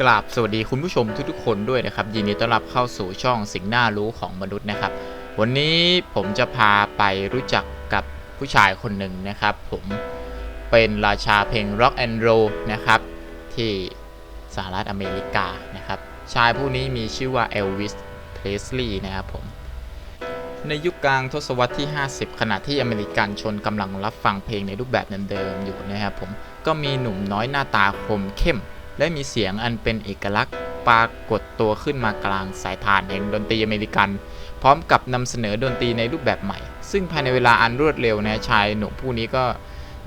กราบสวัสดีคุณผู้ชมทุกๆคนด้วยนะครับยินดีต้อนรับเข้าสู่ช่องสิ่งน่ารู้ของมนุษย์นะครับ วันนี้ผมจะพาไปรู้จักกับผู้ชายคนหนึ่งนะครับ ผมเป็นราชาเพลง Rock and Roll นะครับ ที่สหรัฐอเมริกานะครับ ชายผู้นี้มีชื่อว่า Elvis Presley นะครับผมในยุคกลางทศวรรษที่ 50 ขณะที่อเมริกันชนกำลังรับฟังเพลงในรูปแบบเดิมๆอยู่นะครับผมก็มีหนุ่มน้อยหน้าตาคมเข้ม และมีเสียงอันเป็นเอกลักษณ์ปรากฏตัวขึ้นมากลางสายทานแห่งดนตรีอเมริกัน พร้อมกับนำเสนอดนตรีในรูปแบบใหม่ ซึ่งภายในเวลาอันรวดเร็วนะชายหนุ่มผู้นี้ก็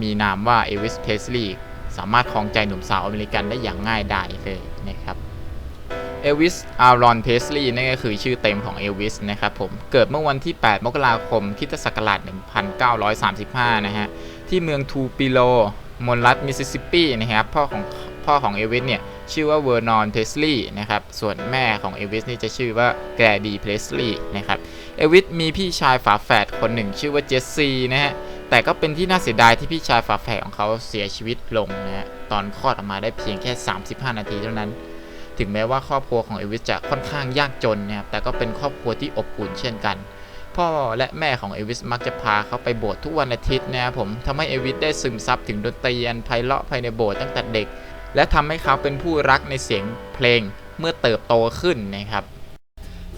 มีนามว่าเอวิสเพสลีย์สามารถครองใจหนุ่มสาวอเมริกันได้อย่างง่ายดายเลยนะครับเอลวิส อารอน เพสลีย์นั่นก็คือชื่อเต็มของเอลวิสนะครับผม เกิดเมื่อวันที่ 8 มกราคมคิตศักราช 1935 นะฮะ ที่เมืองทูปิโลมลรัฐมิสซิสซิปปีนะครับ พ่อของ พ่อของเอวิสเนี่ยชื่อว่าเวอร์นอนเพสลีย์นะครับ ส่วนแม่ของเอวิสนี่จะชื่อว่าแกรดีเพลสลีย์นะครับ เอวิสมีพี่ชายฝาแฝดคนหนึ่งชื่อว่าเจสซีนะฮะ แต่ก็เป็นที่น่าเสียดายที่พี่ชายฝาแฝดของเขาเสียชีวิตลงนะฮะ ตอนคลอดออกมาได้เพียงแค่ 35 นาทีเท่านั้น ถึงแม้ว่าครอบครัวของเอวิสจะค่อนข้างยากจนนะครับ แต่ก็เป็นครอบครัวที่อบอุ่นเช่นกันพ่อและแม่ของเอวิสมักจะพาเขาไปโบสถ์ทุกวันอาทิตย์นะครับผมทำให้เอวิสได้ซึมซับถึงดนตรีอันไพเราะภายในโบสถ์ตั้งแต่เด็ก และทำให้เขาเป็นผู้รักในเสียงเพลงเมื่อเติบโตขึ้นนะครับ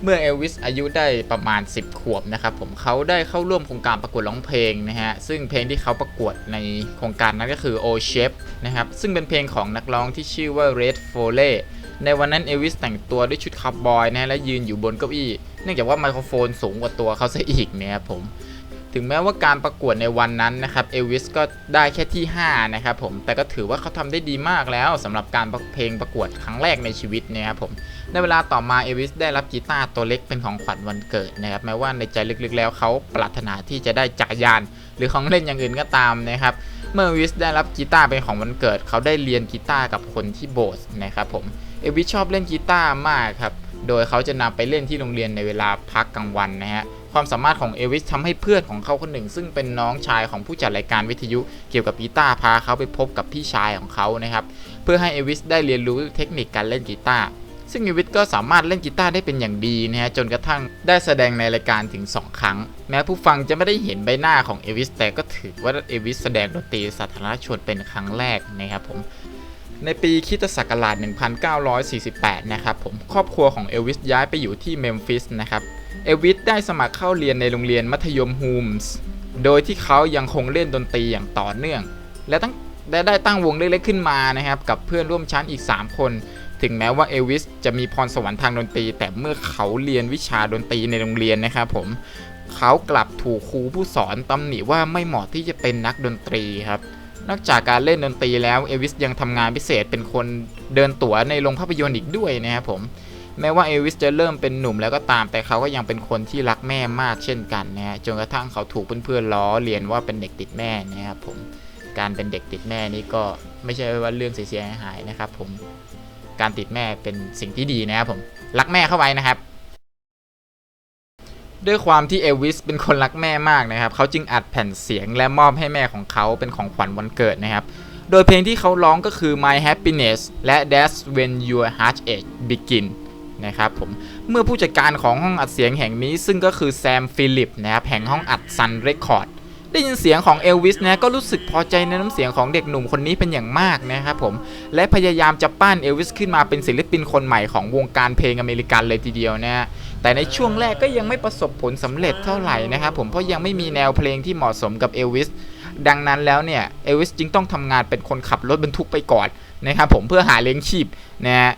เมื่อเอลวิสอายุได้ประมาณ 10 ขวบนะครับผมเขาได้เข้าร่วมโครงการประกวดร้องเพลงนะฮะซึ่งเพลงที่เขาประกวดในโครงการนั้นก็คือ O Shape นะครับซึ่งเป็นเพลงของนักร้องที่ชื่อว่า Red Foley ในวันนั้นเอลวิสแต่งตัวด้วยชุดคาวบอยนะและยืนอยู่บนเก้าอี้ เนื่องจากว่าไมโครโฟนสูงกว่าตัวเขาซะอีกเนี่ยครับผม ถึงแม้ว่าการประกวดในวันนั้นนะครับเอลวิสก็ได้แค่ที่ 5 นะครับผมแต่ก็ถือว่าเขาทำได้ดีมากแล้วสำหรับการเพลงประกวดครั้งแรกในชีวิตนะครับผมในเวลาต่อมาเอลวิสได้รับกีตาร์ตัวเล็กเป็นของขวัญวันเกิดนะครับแม้ว่าในใจลึกๆแล้วเขาปรารถนาที่จะได้จักรยาน หรือของเล่นอย่างอื่นก็ตามนะครับเมื่อเอลวิสได้รับกีตาร์เป็นของวันเกิด เขาได้เรียนกีตาร์กับคนที่โบสถ์นะครับผมเอลวิสชอบเล่นกีตาร์มากครับโดยเขาจะนำไปเล่นที่โรงเรียนในเวลาพักกลางวันนะฮะ ความสามารถของเอลวิสทำให้เพื่อนของเขาคนหนึ่ง ซึ่งเป็นน้องชายของผู้จัดรายการวิทยุเกี่ยวกับกีตาร์พาเขาไปพบกับพี่ชายของเขานะครับ เพื่อให้เอลวิสได้เรียนรู้เทคนิคการเล่นกีตาร์ซึ่งเอลวิสก็สามารถเล่นกีตาร์ได้เป็นอย่างดีนะฮะจนกระทั่งได้แสดงในรายการถึง 2 ครั้ง แม้ผู้ฟังจะไม่ได้เห็นใบหน้าของเอลวิสแต่ก็ถือว่าเอลวิสแสดงดนตรีสาธารณชนเป็นครั้งแรกนะครับผมในปีคิตศักราช1948 นะครับผมครอบครัวของเอลวิสย้ายไปอยู่ที่เมมฟิสนะครับ เอวิสได้สมัครเข้าเรียนในโรงเรียนมัธยมฮูมส์ โดยที่เขายังคงเล่นดนตรีอย่างต่อเนื่อง และตั้งและได้ตั้งวงเล็กๆขึ้นมานะครับ กับเพื่อนร่วมชั้นอีก 3 คน ถึงแม้ว่าเอวิสจะมีพรสวรรค์ทางดนตรี แต่เมื่อเขาเรียนวิชาดนตรีในโรงเรียนนะครับผม เขากลับถูกครูผู้สอนตำหนิว่าไม่เหมาะที่จะเป็นนักดนตรีครับ นอกจากการเล่นดนตรีแล้วเอวิสยังทำงานพิเศษเป็นคนเดินตั๋วในโรงภาพยนตร์อีกด้วยนะครับผม แม้ว่าเอลวิสจะเริ่มเป็นหนุ่มแล้วก็ตาม แต่เขาก็ยังเป็นคนที่รักแม่มากเช่นกันนะฮะจนกระทั่งเขาถูกเพื่อนๆล้อเลียนว่าเป็นเด็กติดแม่นะครับผมการเป็นเด็กติดแม่นี่ก็ไม่ใช่ว่าเรื่องเสียหายนะครับ ผมการติดแม่เป็นสิ่งที่ดีนะครับผมรักแม่เข้าไว้นะครับ ด้วยความที่เอลวิสเป็นคนรักแม่มากนะครับเขาจึงอัดแผ่นเสียงและมอบให้แม่ของเขาเป็นของขวัญวันเกิดนะครับโดยเพลงที่เขาร้องก็คือ My Happiness และ That's When Your Heartache Begin นะครับผมเมื่อผู้จัดการของห้องอัดเสียงแห่งนี้ซึ่งก็คือแซมฟิลิปนะครับแห่งห้องอัด Sun Record ได้ยินเสียงของเอลวิสนะก็รู้สึกพอใจในน้ำเสียงของเด็กหนุ่มคนนี้เป็นอย่างมากนะครับผมและพยายามจะปั้นเอลวิสขึ้นมาเป็นศิลปินคนใหม่ของวงการเพลงอเมริกันเลยทีเดียวนะฮะแต่ในช่วงแรกก็ยังไม่ประสบผลสำเร็จเท่าไหร่นะครับผมเพราะยังไม่มีแนวเพลงที่เหมาะสมกับเอลวิสดังนั้นแล้วเนี่ยเอลวิสจึงต้องทำงานเป็นคนขับรถบรรทุกไปก่อนนะครับผมเพื่อหาเลี้ยงชีพนะฮะ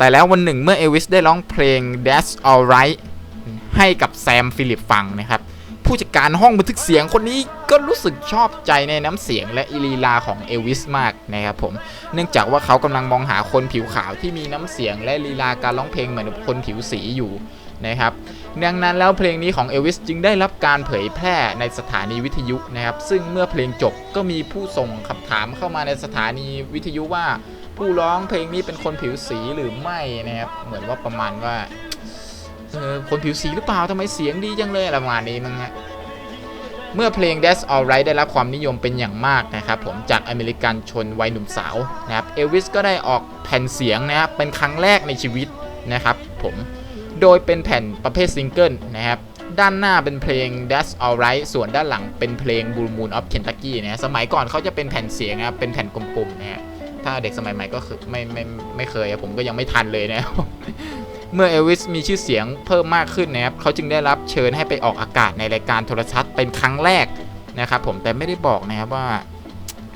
แต่แล้ววันหนึ่งเมื่อเอลวิสได้ร้องเพลง That's Alright ให้กับแซมฟิลิปฟังนะครับ ผู้จัดการห้องบันทึกเสียงคนนี้ก็รู้สึกชอบใจในน้ำเสียงและอลีลาของเอลวิสมากนะครับผม เนื่องจากว่าเขากำลังมองหาคนผิวขาวที่มีน้ำเสียงและลีลาการร้องเพลงเหมือนคนผิวสีอยู่นะครับดังนั้นแล้วเพลงนี้ของเอลวิสจึงได้รับการเผยแพร่ในสถานีวิทยุนะครับ ซึ่งเมื่อเพลงจบก็มีผู้ส่งคำถามเข้ามาในสถานีวิทยุว่า ผู้ร้องเพลงนี้เป็นคนผิวสีหรือไม่นะครับ เหมือนว่าประมาณว่า เออ คนผิวสีหรือเปล่าทำไมเสียงดีจังเลยอะไรประมาณนี้มั้งฮะ เมื่อเพลง That's Alright ได้รับความนิยมเป็นอย่างมากนะครับผมจากอเมริกันชนวัยหนุ่มสาวนะครับ เอลวิสก็ได้ออกแผ่นเสียงนะครับเป็นครั้งแรกในชีวิตนะครับผม โดยเป็นแผ่นประเภทซิงเกิลนะครับด้านหน้าเป็นเพลง That's Alright ส่วนด้านหลังเป็นเพลง Blue Moon of Kentucky นะสมัยก่อนเขาจะเป็นแผ่นเสียงนะเป็นแผ่นกลมๆนะฮะ ถ้าเด็กสมัยใหม่ก็คือไม่ไม่ไม่เคยผมก็ยังไม่ทันเลยนะครับเมื่อเอลวิสมีชื่อเสียงเพิ่มมากขึ้นนะครับเขาจึงได้รับเชิญให้ไปออกอากาศในรายการโทรทัศน์เป็นครั้งแรกนะครับผมแต่ไม่ได้บอกนะครับว่า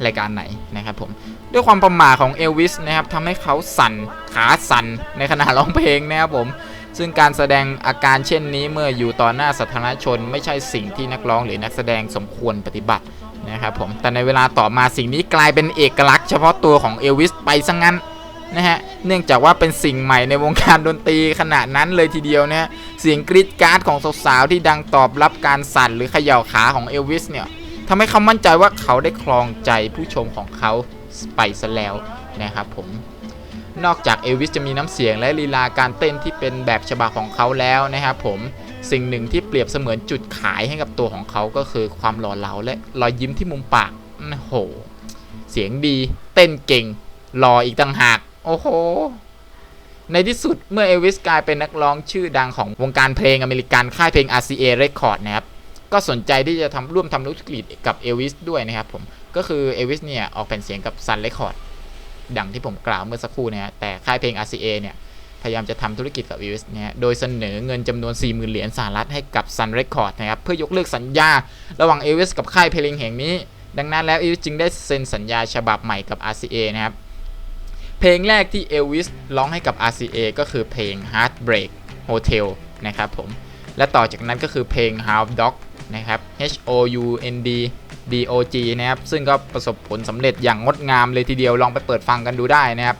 รายการไหนนะครับผมด้วยความประหม่าของเอลวิสนะครับทำให้เขาสั่นขาสั่นในขณะร้องเพลงนะครับผมซึ่งการแสดงอาการเช่นนี้เมื่ออยู่ต่อหน้าสาธารณชน ไม่ใช่สิ่งที่นักร้องหรือนักแสดงสมควรปฏิบัติ นะครับผมแต่ในเวลาต่อมาสิ่งนี้กลายเป็นเอกลักษณ์เฉพาะตัวของเอลวิสไปซะงั้นนะฮะเนื่องจากว่าเป็นสิ่งใหม่ในวงการดนตรีขนาดนั้นเลยทีเดียวนะฮะเสียงกรีดการ์ดของสาวๆที่ดังตอบรับการสั่นหรือเขย่าขาของเอลวิสเนี่ยทำให้เขามั่นใจว่าเขาได้ครองใจผู้ชมของเขาไปซะแล้วนะครับผมนอกจากเอลวิสจะมีน้ำเสียงและลีลาการเต้นที่เป็นแบบฉบับของเขาแล้วนะครับผม สิ่งหนึ่งที่เปรียบเสมือนจุดขายให้กับตัวของเขาก็คือความหล่อเหลาและรอยยิ้มที่มุมปากโอ้โหเสียงดี เต้นเก่งหล่ออีกต่างหาก โอ้โห ในที่สุดเมื่อเอลวิสกลายเป็นนักร้องชื่อดังของวงการเพลงอเมริกันค่ายเพลง RCA Record นะครับ ก็สนใจที่จะทำร่วมทำธุรกิจกับเอลวิสด้วยนะครับผม ก็คือเอลวิสเนี่ย ออกแผ่นเสียงกับ Sun Record ดังที่ผมกล่าวเมื่อสักครู่เนี่ยแต่ค่ายเพลง RCA เนี่ย พยายามจะทำธุรกิจกับเอลวิสเนี่ยโดยเสนอเงินจำนวน 40,000 เหรียญสหรัฐให้กับ Sun Record นะครับ เพื่อยกเลิกสัญญา ระหว่างเอลวิสกับค่ายเพลงแห่งนี้ ดังนั้นแล้วเอลวิสจึงได้เซ็นสัญญาฉบับใหม่กับ RCA นะครับ เพลงแรกที่เอลวิสร้องให้กับ RCA ก็คือเพลง Heartbreak Hotel นะครับผม และต่อจากนั้นก็คือเพลง Hound Dog นะครับ H O U N D D O G นะครับ ซึ่งก็ประสบผลสำเร็จอย่างงดงามเลยทีเดียวลองไปเปิดฟังกันดูได้นะครับ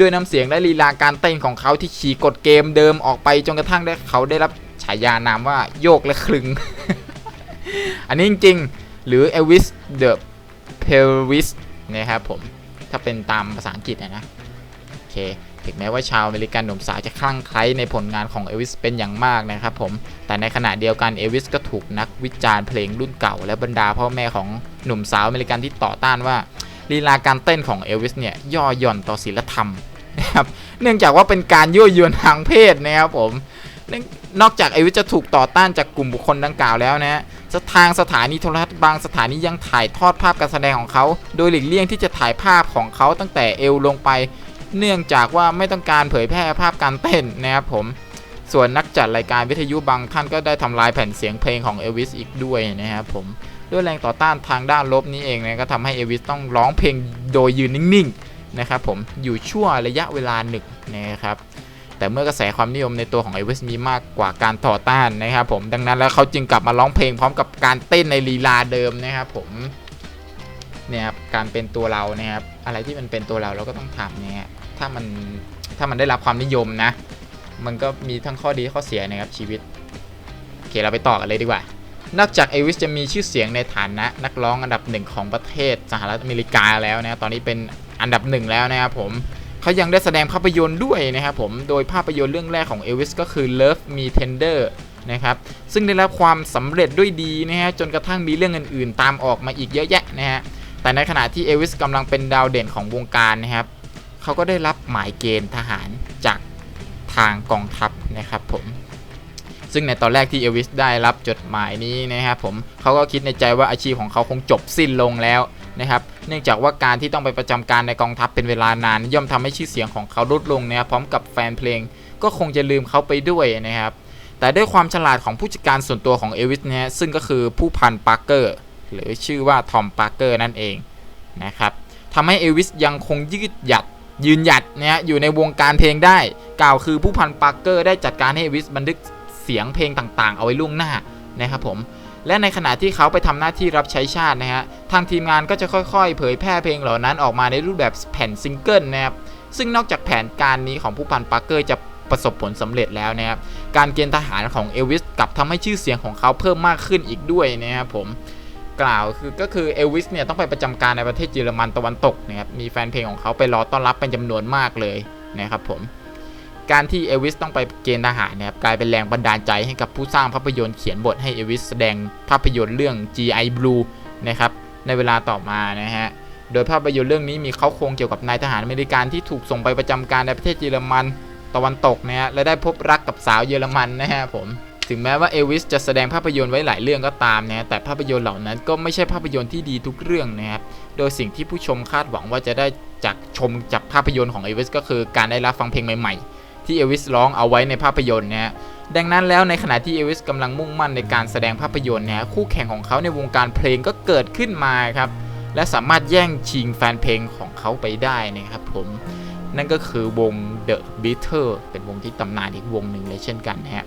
ด้วยน้ำเสียงและลีลาการเต้นของเขาที่ขี่กดเกมเดิมออกไปจนกระทั่งได้เขาได้รับฉายานามว่าโยกและคลึง อันนี้จริงๆ หรือ Elvis the Pelvis นะครับผม ถ้าเป็นตามภาษาอังกฤษนะนะโอเคถึงแม้ว่าชาวอเมริกันหนุ่มสาวจะคลั่งไคล้ในผลงานของเอลวิสเป็นอย่างมากนะครับผม แต่ในขณะเดียวกันเอลวิสก็ถูกนักวิจารณ์เพลงรุ่นเก่า และบรรดาพ่อแม่ของหนุ่มสาวอเมริกันที่ต่อต้านว่า ลีลาการเต้นของเอลวิสเนี่ยย่อหย่อนต่อศีลธรรมนะครับเนื่องจากว่าเป็นการยั่วยวนทางเพศนะครับผมนอกจากเอลวิสจะถูกต่อต้านจากกลุ่มบุคคลดังกล่าวแล้วนะฮะทางสถานีโทรทัศน์บางสถานียังถ่ายทอดภาพการแสดงของเขา โดยหลีกเลี่ยงที่จะถ่ายภาพของเขาตั้งแต่เอวลงไป เนื่องจากว่าไม่ต้องการเผยแพร่ภาพการเต้นนะครับผม ส่วนนักจัดรายการวิทยุบางท่านก็ได้ทำลายแผ่นเสียงเพลงของเอลวิสอีกด้วยนะครับผม ด้วยแรงต่อต้านทางด้านลบนี้เองนะก็ทำให้เอวิสต้องร้องเพลงโดยยืนนิ่งๆนะครับผมอยู่ชั่วระยะเวลาหนึ่งนะครับแต่เมื่อกระแสความนิยมในตัวของเอวิสมีมากกว่าการต่อต้านนะครับผมดังนั้นแล้วเขาจึงกลับมาร้องเพลงพร้อมกับการเต้นในลีลาเดิมนะครับผมเนี่ยครับการเป็นตัวเราเนี่ยครับอะไรที่มันเป็นตัวเราเราก็ต้องทำเนี่ยถ้ามันถ้ามันได้รับความนิยมนะ มันก็มีทั้งข้อดีข้อเสียนะครับชีวิตโอเคเราไปต่อกันเลยดีกว่า นอกจากเอลวิสจะมีชื่อเสียงในฐานะนักร้องอันดับหนึ่งของประเทศสหรัฐอเมริกาแล้วนะตอนนี้เป็นอันดับหนึ่งแล้วนะครับผมเขายังได้แสดงภาพยนตร์ด้วยนะครับผมโดยภาพยนตร์เรื่องแรกของเอลวิสก็คือ Love Me Tender นะครับซึ่งได้รับความสำเร็จด้วยดีนะฮะจนกระทั่งมีเรื่องอื่นๆ ตามออกมาอีกเยอะแยะนะฮะแต่ในขณะที่เอลวิสกำลังเป็นดาวเด่นของวงการนะครับเขาก็ได้รับหมายเกณฑ์ทหารจากทางกองทัพนะครับผม ซึ่งในตอนแรกที่เอลวิสได้รับจดหมายนี้นะครับผมเขาก็คิดในใจว่าอาชีพของเขาคงจบสิ้นลงแล้วนะครับ เนื่องจากว่าการที่ต้องไปประจำการในกองทัพเป็นเวลานาน ย่อมทำให้ชื่อเสียงของเขาลดลงนะครับพร้อมกับแฟนเพลง ก็คงจะลืมเขาไปด้วยนะครับ แต่ด้วยความฉลาดของผู้จัดการส่วนตัวของเอลวิสนะฮะซึ่งก็คือผู้พันปาร์เกอร์หรือชื่อว่าทอมปาร์เกอร์นั่นเองนะครับทำให้เอลวิสยังคงยืดหยัดยืนหยัดนะฮะอยู่ในวงการเพลงได้ กล่าวคือผู้พันปาร์เกอร์ได้จัดการให้เอลวิสบันทึก เสียงเพลงต่างๆ เอาไว้ล่วงหน้านะครับผมและในขณะที่เขาไปทำหน้าที่รับใช้ชาตินะฮะทางทีมงานก็จะค่อยๆ เผยแพร่เพลงเหล่านั้นออกมาในรูปแบบแผ่นซิงเกิลนะครับซึ่งนอกจากแผนการนี้ของผู้พันปาร์เกอร์จะประสบผลสำเร็จแล้วนะครับการเกณฑ์ทหารของเอลวิสกลับทำให้ชื่อเสียงของเขาเพิ่มมากขึ้นอีกด้วยนะครับผมกล่าวคือก็คือเอลวิสเนี่ยต้องไปประจำการในประเทศเยอรมันตะวันตกนะครับมีแฟนเพลงของเขาไปรอต้อนรับเป็นจำนวนมากเลยนะครับผม การที่เอวิสต้องไปเกณฑ์ทหารนี่ยครับกลายเป็นแรงบันดาลใจให้กับผู้สร้างภาพยนตร์เขียนบทให้เอวิสแสดงภาพยนตร์เรื่อง G.I. Blue นะครับในเวลาต่อมานะฮะโดยภาพยนตร์เรื่องนี้มีเขาโครงเกี่ยวกับนายทหารอเมริกันที่ถูกส่งไปประจำการในประเทศเยอรมันตะวันตกนะฮะและได้พบรักกับสาวเยอรมันนะฮะผมถึงแม้ว่าเอวิสจะแสดงภาพยนตร์ไว้หลายเรื่องก็ตามนะฮะแต่ภาพยนตร์เหล่านั้นก็ไม่ใช่ภาพยนตร์ที่ดีทุกเรื่องนะครับโดยสิ่งที่ผู้ชมคาดหวังว่าจะได้จากชมจากภาพยนตร์ของเอวิสก็คือการได้รับฟังเพลงใหม่ๆ ที่เอวิสร้องเอาไว้ในภาพยนตร์นะฮะดังนั้นแล้วในขณะที่เอวิสกำลังมุ่งมั่นในการแสดงภาพยนตร์นะฮะคู่แข่งของเขาในวงการเพลงก็เกิดขึ้นมาครับและสามารถแย่งชิงแฟนเพลงของเขาไปได้นะครับผมนั่นก็คือวง The Beatles เป็นวงที่ตำนานอีกวงหนึ่งเลยเช่นกันนะฮะ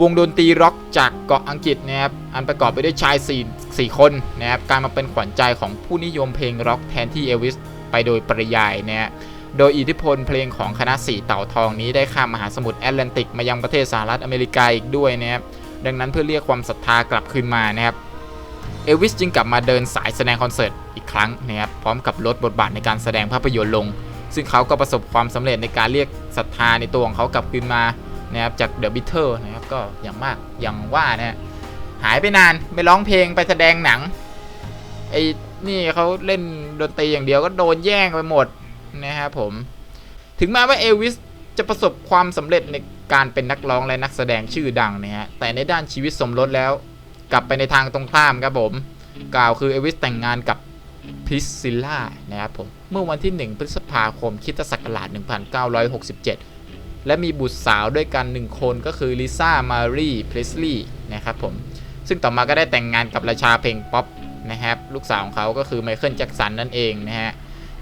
วงดนตรีร็อกจากเกาะอังกฤษนะครับอันประกอบไปด้วยชาย 4 4 คนนะครับการมาเป็นขวัญใจของผู้นิยมเพลงร็อกแทนที่เอวิสไปโดยปริยายนะฮะ โดยอิทธิพลเพลงของคณะสีเต่าทองนี้ได้ข้ามมหาสมุทรแอตแลนติกมายังประเทศสหรัฐอเมริกาอีกด้วยนะครับดังนั้นเพื่อเรียกความศรัทธากลับคืนมานะครับเอลวิสจึงกลับมาเดินสายแสดงคอนเสิร์ตอีกครั้งนะครับพร้อมกับลดบทบาทในการแสดงภาพยนตร์ลง ซึ่งเขาก็ประสบความสำเร็จในการเรียกศรัทธาในตัวของเขากลับคืนมานะครับจากเดอะบิทเทิลนะครับก็อย่างมากอย่างว่านะฮะหายไปนานไปร้องเพลงไปแสดงหนังไอ้นี่เขาเล่นดนตรีอย่างเดียวก็โดนแย่งไปหมด นะครับผม ถึงแม้ว่าเอลวิสจะประสบความสำเร็จในการเป็นนักร้องและนักแสดงชื่อดังนะฮะ แต่ในด้านชีวิตสมรสแล้ว กลับไปในทางตรงข้ามครับผม กล่าวคือเอลวิสแต่งงานกับพิสซิล่านะครับผม เมื่อวันที่ 1 พฤษภาคมคริตศักราช 1967 และมีบุตรสาวด้วยกัน 1 คนก็คือลิซ่า มารีเพลสลีย์นะครับผม ซึ่งต่อมาก็ได้แต่งงานกับราชาเพลงป๊อปนะครับ ลูกสาวของเขาก็คือไมเคิลแจ็กสันนั่นเองนะฮะ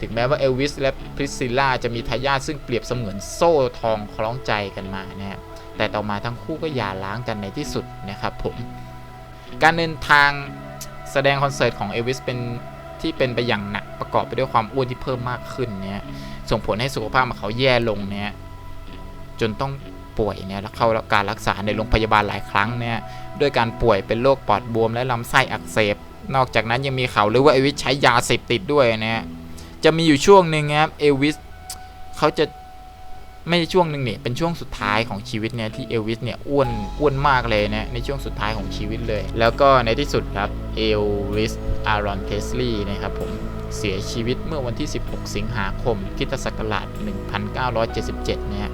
ถึงแม้ว่าเอลวิสและพริสซิลล่าจะมีทายาทซึ่งเปรียบเสมือนโซ่ทองคล้องใจกันมานะฮะแต่ต่อมาทั้งคู่ก็หย่าร้างกันในที่สุดนะครับผม การเดินทางแสดงคอนเสิร์ตของเอลวิสเป็นที่เป็นไปอย่างหนักประกอบไปด้วยความอ้วนที่เพิ่มมากขึ้นเนี่ยส่งผลให้สุขภาพของเขาแย่ลงเนี่ยจนต้องป่วยเนี่ยแล้วเข้ารับการรักษาในโรงพยาบาลหลายครั้งเนี่ยด้วยการป่วยเป็นโรคปอดบวมและลำไส้อักเสบ นอกจากนั้นยังมีข่าวลือว่าเอลวิสใช้ยาเสพติดด้วยนะฮะ จะมีอยู่ช่วงหนึ่งครับเอลวิสเขาจะไม่ใช่ช่วงหนึ่งเนี่ยเป็นช่วงสุดท้ายของชีวิตเนี่ยที่เอลวิสเนี่ยอ้วนอ้วนมากเลยนะในช่วงสุดท้ายของชีวิตเลย แล้วก็ในที่สุดครับเอลวิสอารอนเทสลีย์นะครับผมเสียชีวิตเมื่อวันที่ 16 สิงหาคมคิตศักราช 1977 เนี่ย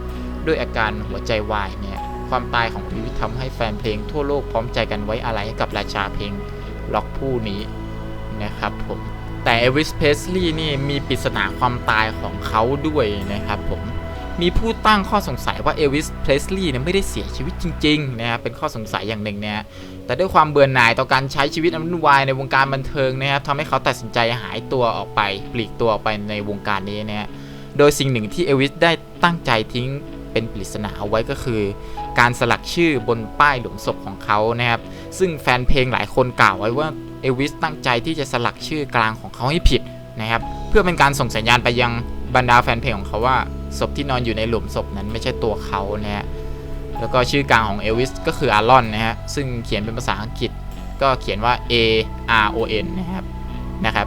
ด้วยอาการหัวใจวายเนี่ยความตายของเอลวิสทำให้แฟนเพลงทั่วโลกพร้อมใจกันไว้อาลัยให้กับราชาเพลงล็อกผู้นี้นะครับผม แต่เอวิสเพสลีย์นี่มีปริศนาความตายของเขาด้วยนะครับผมมีผู้ตั้งข้อสงสัยว่าเอวิสเพสลีย์เนี่ยไม่ได้เสียชีวิตจริงๆนะครับเป็นข้อสงสัยอย่างหนึ่งนะแต่ด้วยความเบื่อหน่ายต่อการใช้ชีวิตอันวุ่นวายในวงการบันเทิงนะครับทำให้เขาตัดสินใจหายตัวออกไปปลีกตัวออกไปในวงการนี้นะฮะโดยสิ่งหนึ่งที่เอวิสได้ตั้งใจทิ้ง เป็นปริศนาเอาไว้ก็คือ การสลักชื่อบนป้ายหลุมศพของเขานะครับ ซึ่งแฟนเพลงหลายคนกล่าวไว้ว่าเอลวิสตั้งใจที่จะสลักชื่อกลางของเขาให้ผิดนะครับ เพื่อเป็นการส่งสัญญาณไปยังบรรดาแฟนเพลงของเขาว่าศพที่นอนอยู่ในหลุมศพนั้นไม่ใช่ตัวเขานะฮะแล้วก็ชื่อกลางของเอลวิสก็คืออารอนนะฮะซึ่งเขียนเป็นภาษาอังกฤษก็เขียนว่า A R O N นะครับนะครับ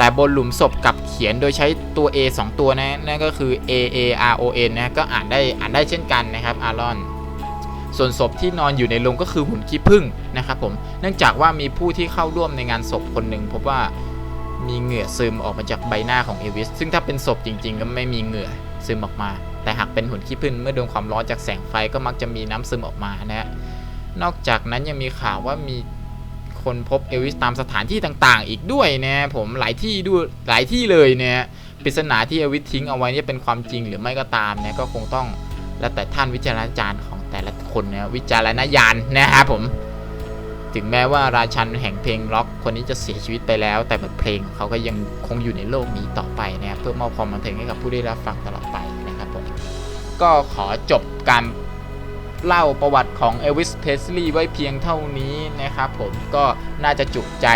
แต่บนหลุมศพกับเขียนโดยใช้ตัว A 2 ตัวนะนั่นก็คือ A A R O N นะก็อ่านได้อ่านได้เช่นกันนะครับอารอนส่วนศพที่นอนอยู่ในโรงก็คือหุ่นขี้ผึ้งนะครับผมเนื่องจากว่ามีผู้ที่เข้าร่วมในงานศพคนหนึ่งพบว่ามีเหงื่อซึมออกมาจากใบหน้าของเอวิส ซึ่งถ้าเป็นศพจริงๆ ก็ไม่มีเหงื่อซึมออกมา แต่หากเป็นหุ่นขี้ผึ้งเมื่อโดนความร้อนจากแสงไฟก็มักจะมีน้ำซึมออกมานะฮะนอกจากนั้นยังมีข่าวว่ามี คนพบเอลวิสตามสถานที่ต่างๆ อีกด้วยนะผมหลายที่ด้วยหลายที่เลยเนี่ยปริศนาที่เอลวิสทิ้งเอาไว้นี่เป็นความจริงหรือไม่ก็ตามเนี่ยก็คงต้องแล้วแต่ท่านวิจารณญาณของแต่ละคนนะวิจารณญาณนะครับผม ถึงแม้ว่าราชันแห่งเพลงล็อกคนนี้จะเสียชีวิตไปแล้ว แต่บทเพลงของเขาก็ยังคงอยู่ในโลกนี้ต่อไปนะเพื่อมอบความบันเทิงให้กับผู้ได้รับฟังตลอดไปนะครับผมก็ขอจบการ เล่าประวัติของเอลวิสเพสลีย์ไว้เพียงเท่านี้นะครับผมก็น่าจะจุใจ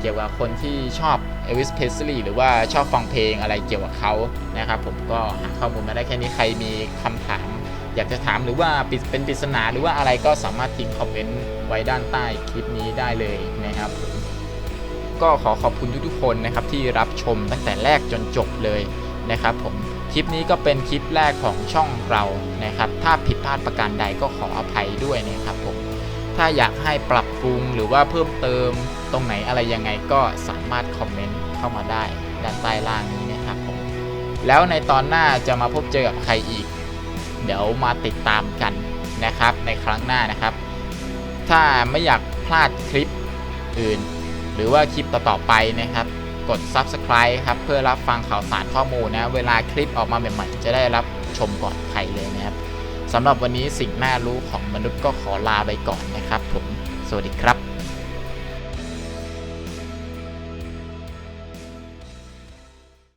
เกี่ยวกับคนที่ชอบเอลวิสเพสลีย์หรือว่าชอบฟังเพลงอะไรเกี่ยวกับเขานะครับผมก็หาข้อมูลมาได้แค่นี้ใครมีคำถาม อยากจะถามหรือว่าเป็นปริศนาหรือว่าอะไรก็สามารถทิ้งคอมเมนต์ไว้ด้านใต้คลิปนี้ได้เลยนะครับก็ขอขอบคุณทุกๆคนนะครับที่รับชมตั้งแต่แรกจนจบเลยนะครับผม ลิปนี้ก็เป็นคลิปแรกของช่องเรานะครับ ถ้าผิดพลาดประการใดก็ขออภัยด้วยนะครับผม ถ้าอยากให้ปรับปรุงหรือว่าเพิ่มเติมตรงไหนอะไรยังไงก็สามารถคอมเมนต์เข้ามาได้ด้านใต้ล่างนี้นะครับผม แล้วในตอนหน้าจะมาพบเจอกับใครอีก เดี๋ยวมาติดตามกันนะครับในครั้งหน้านะครับ ถ้าไม่อยากพลาดคลิปอื่น หรือว่าคลิปต่อๆไปนะครับ กด Subscribe ครับเพื่อรับฟังข่าวสารข้อมูลนะเวลาคลิปออกมาใหม่ๆ จะได้รับชมก่อนใครเลยนะครับสำหรับวันนี้สิ่งน่ารู้ของมนุษย์ก็ขอลาไปก่อนนะครับผม สวัสดีครับ